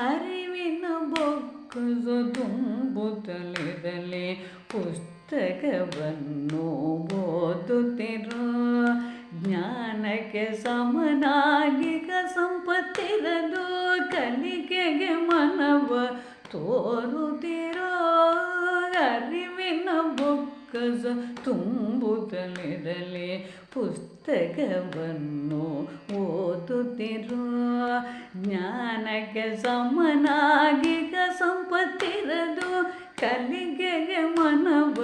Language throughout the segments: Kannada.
ಅರಿವಿನ ಬೊಕ್ಕಸು ತುಂಬುತ್ತಲಿರಲಿ ಪುಸ್ತಕವನ್ನು ಓದುತ್ತಿರೋ. ಜ್ಞಾನಕ್ಕೆ ಸಮನಾಗಿಗ ಸಂಪತ್ತಿರದು ಕಲಿಕೆಗೆ ಮನವ ತೋರುತ್ತಿರೋ. ಅರಿವಿನ ಬೊಕ್ಕಸ ತುಂಬುತ್ತಲಿರಲಿ ಪುಸ್ತಕವನ್ನು ಓದುತ್ತಿರುವ ಜ್ಞಾನಕ್ಕೆ ಸಮನಾಗಿ ಸಂಪತ್ತಿರದು ಕಲಿಗೆಗೆ ಮನವ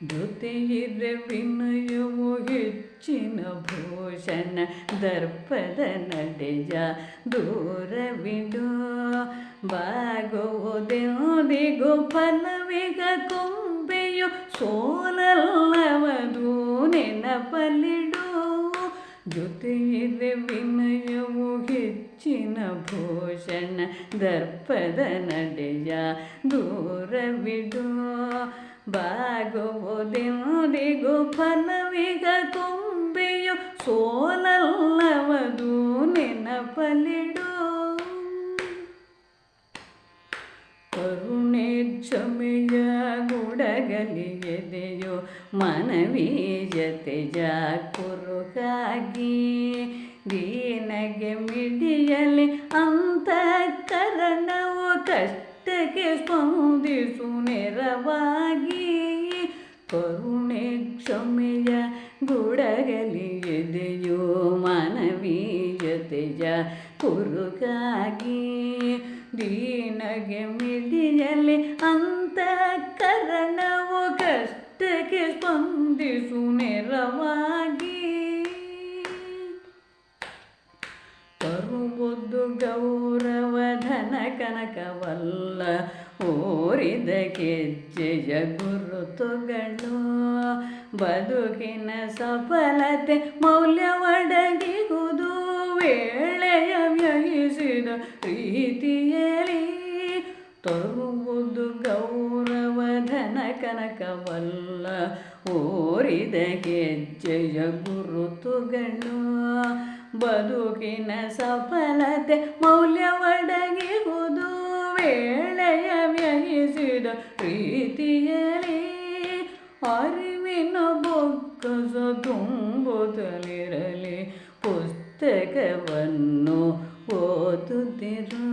ಜೊತೆಯಿರೆ ವಿನಯವು ಹೆಚ್ಚಿನ ಭೂಷಣ ದರ್ಪದ ನಡೆಯ ದೂರವಿಡು ಬಾಗುವುದೆಂದಿಗೂ ಫಲವಿಗ ಕೊಂಬೆಯು ಸೋಲಲ್ಲವದು ನೆನಪಲಿಡು ಜೊತೆಯಿದ್ರೆ ವಿನಯವು ಹೆಚ್ಚಿನ ಭೂಷಣ ದರ್ಪದ ನಡೆಯ ದೂರವಿಡು ಬಾಗುವುದೆಂದಿಗೂ ಫಲವಿಗ ಕೊಂಬೆಯು ಸೋಲಲ್ಲವದು ನೆನಪಲಿಡು ಕರುಣೆ ಕ್ಷಮೆಯ ಗುಡಗಲಿ ಎದೆಯೋ ಮನವಿ ಜತೆ ಜಾಕುರುಗಾಗಿ. ದೀನಗೆ ಮಿಡಿಯಲಿ ಅಂತಃಕರಣವು ಕಷ್ಟಕ್ಕೆ ಸ್ಪಂದಿಸು ನೆರವಾಗಿ. ಕರುಣೆ ಕ್ಷಮೆಯ ಗುಡಗಲಿ ಎದೆಯೋ ಮಾನವೀಯತೆಯ ಕುರುಗಾಗಿ ದೀನಗೆ ಮಿಡಿಯಲಿ ಅಂತಃಕರಣವು ಕಷ್ಟಕ್ಕೆ ಸ್ಪಂದಿಸು ನೆರವಾಗಿ. ಬರುವುದು ಗೌರವ ಧನ ಕನಕವಲ್ಲ, ಓರಿದ ಕೆಜ್ಜೆಯ ಗುರುತುಗಳು. ಬದುಕಿನ ಸಫಲತೆ ಮೌಲ್ಯವಡಗಿಗುವುದು ವೇಳೆಯ ವ್ಯಯಿಸಿದ ರೀತಿಯಲ್ಲಿ ತರುವುದು ಗೌರವ ಧನ ಕನಕವಲ್ಲ. ಓರಿದ ಹೆಜ್ಜೆಯ ಗುರುತುಗಳು, ಬದುಕಿನ ಸಫಲತೆ ಮೌಲ್ಯವಡಗಿಹುದು ವೇಳೆಯ ವ್ಯಯಿಸಿದ ರೀತಿಯಲ್ಲಿ ಅರಿವಿನ ಬೊಕ್ಕಸ ತುಂಬುತ್ತಲಿರಲಿ ಪುಸ್ತಕವನ್ನು ಓದುತ್ತಿರು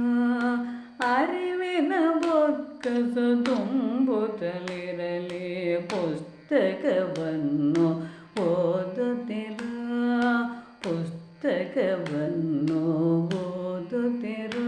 ಅರಿವಿನ ಬೊಕ್ಕಸ ತುಂಬುತ್ತಲಿರಲಿ ಪುಸ್ತಕವನ್ನು ಓದುತ್ತಿರು ಪುಸ್ತಕವನ್ನು ಓದುತ್ತಿರು